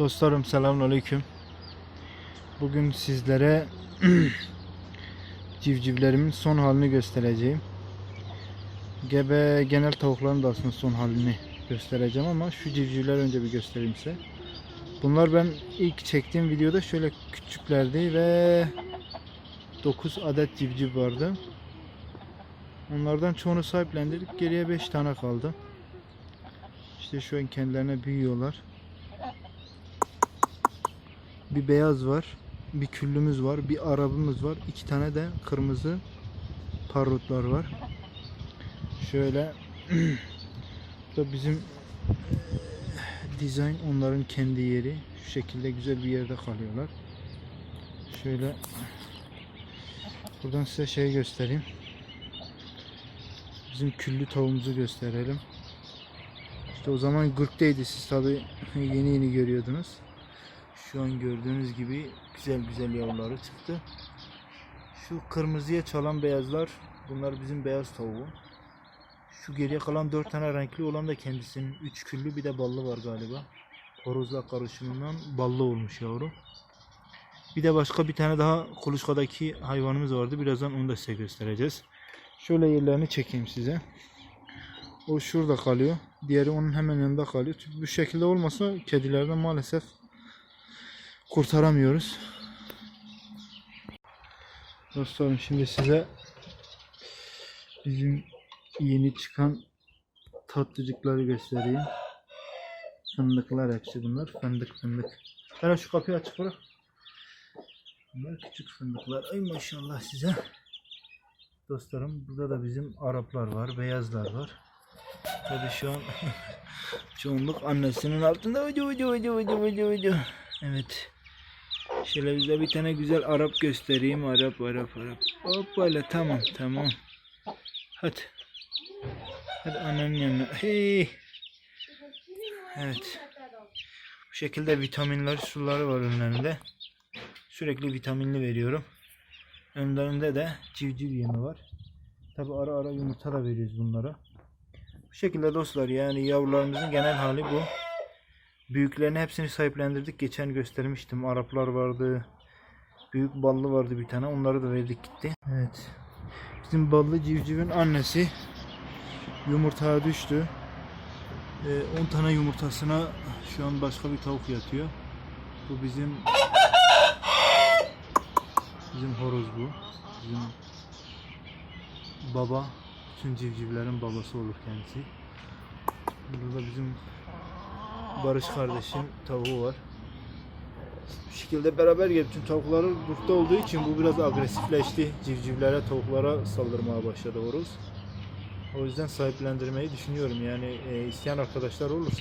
Dostlarım selamünaleyküm. Bugün sizlere civcivlerimin son halini göstereceğim. Gebe genel tavukların da aslında son halini göstereceğim ama şu civcivler önce bir göstereyim size. Bunlar ben ilk çektiğim videoda şöyle küçüklerdi ve 9 adet civciv vardı. Onlardan çoğunu sahiplendirdik. Geriye 5 tane kaldı. İşte şu an kendilerine büyüyorlar. Bir beyaz var. Bir küllümüz var. Bir arabımız var. iki tane de kırmızı parrotlar var. Şöyle da bizim dizayn onların kendi yeri. Şu şekilde güzel bir yerde kalıyorlar. Şöyle buradan size şey göstereyim. Bizim küllü tavuğumuzu gösterelim. İşte o zaman gırktaydı siz tabi yeni yeni görüyordunuz. Şu an gördüğünüz gibi güzel güzel yavruları çıktı. Şu kırmızıya çalan beyazlar bunlar bizim beyaz tavuğu. Şu geriye kalan 4 tane renkli olan da kendisinin 3 küllü bir de ballı var galiba. Horozla karışımından ballı olmuş yavru. Bir de başka bir tane daha kuluçkadaki hayvanımız vardı. Birazdan onu da size göstereceğiz. Şöyle yerlerini çekeyim size. O şurada kalıyor. Diğeri onun hemen yanında kalıyor. Bu şekilde olmasa kedilerden maalesef kurtaramıyoruz. Dostlarım şimdi size bizim yeni çıkan tatlıcıkları göstereyim. Fındıklar hepsi bunlar. Fındık fındık. Hele şu kapıyı açık bırak. Bunlar küçük fındıklar. Ay maşallah size. Dostlarım burada da bizim Araplar var, beyazlar var. Tabii şu an çoğunluk annesinin altında ucu ucu ucu ucu ucu ucu. Evet. Şöyle bize bir tane güzel Arap göstereyim. Arap Arap Arap. Hop böyle tamam tamam. Hadi. Hadi annenin yanına. Hey. Evet. Bu şekilde vitaminler, suları var önlerinde. Sürekli vitaminli veriyorum. Önlerinde de civciv yemi var. Tabi ara ara yumurta da veriyoruz bunlara. Bu şekilde dostlar yani yavrularımızın genel hali bu. Büyüklerini hepsini sahiplendirdik. Geçen göstermiştim. Araplar vardı. Büyük ballı vardı bir tane. Onları da verdik gitti. Evet. Bizim ballı civcivin annesi yumurtaya düştü. Ee, 10 tane yumurtasına şu an başka bir tavuk yatıyor. Bu bizim bizim horoz bu. Bizim baba bütün civcivlerin babası olur kendisi. Burada da bizim Barış kardeşim tavuğu var. Bu şekilde beraber gelip tüm tavukları grupta olduğu için bu biraz agresifleşti. Civcivlere, tavuklara saldırmaya başladı horoz. O yüzden sahiplendirmeyi düşünüyorum. Yani e, isteyen arkadaşlar olursa